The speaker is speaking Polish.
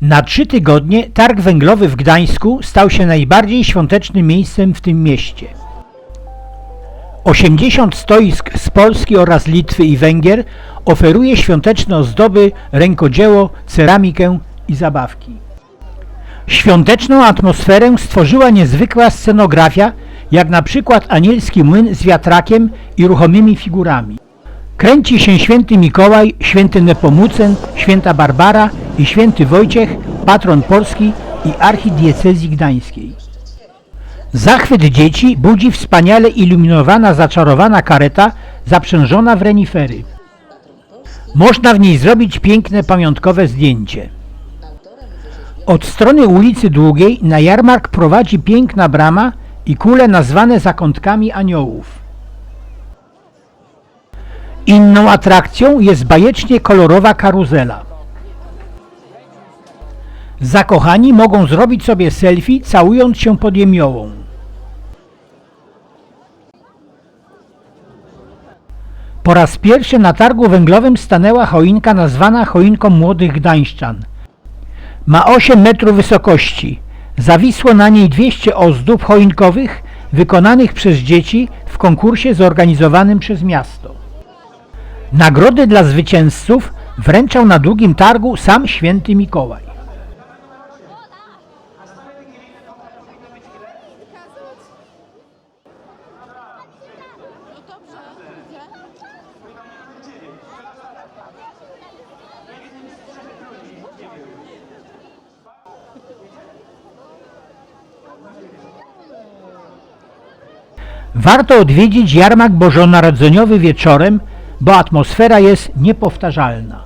Na trzy tygodnie targ węglowy w Gdańsku stał się najbardziej świątecznym miejscem w tym mieście. 80 stoisk z Polski oraz Litwy i Węgier oferuje świąteczne ozdoby, rękodzieło, ceramikę i zabawki. Świąteczną atmosferę stworzyła niezwykła scenografia, jak na przykład anielski młyn z wiatrakiem i ruchomymi figurami. Kręci się święty Mikołaj, święty Nepomucen, święta Barbara i święty Wojciech, patron Polski i archidiecezji gdańskiej. Zachwyt dzieci budzi wspaniale iluminowana, zaczarowana kareta zaprzężona w renifery. Można w niej zrobić piękne pamiątkowe zdjęcie. Od strony ulicy Długiej na jarmark prowadzi piękna brama i kule nazwane zakątkami aniołów. Inną atrakcją jest bajecznie kolorowa karuzela. Zakochani mogą zrobić sobie selfie całując się pod jemiołą. Po raz pierwszy na targu węglowym stanęła choinka nazwana choinką młodych gdańszczan. Ma 8 metrów wysokości. Zawisło na niej 200 ozdób choinkowych wykonanych przez dzieci w konkursie zorganizowanym przez miasto. Nagrody dla zwycięzców wręczał na długim targu sam święty Mikołaj. Warto odwiedzić jarmark bożonarodzeniowy wieczorem, bo atmosfera jest niepowtarzalna.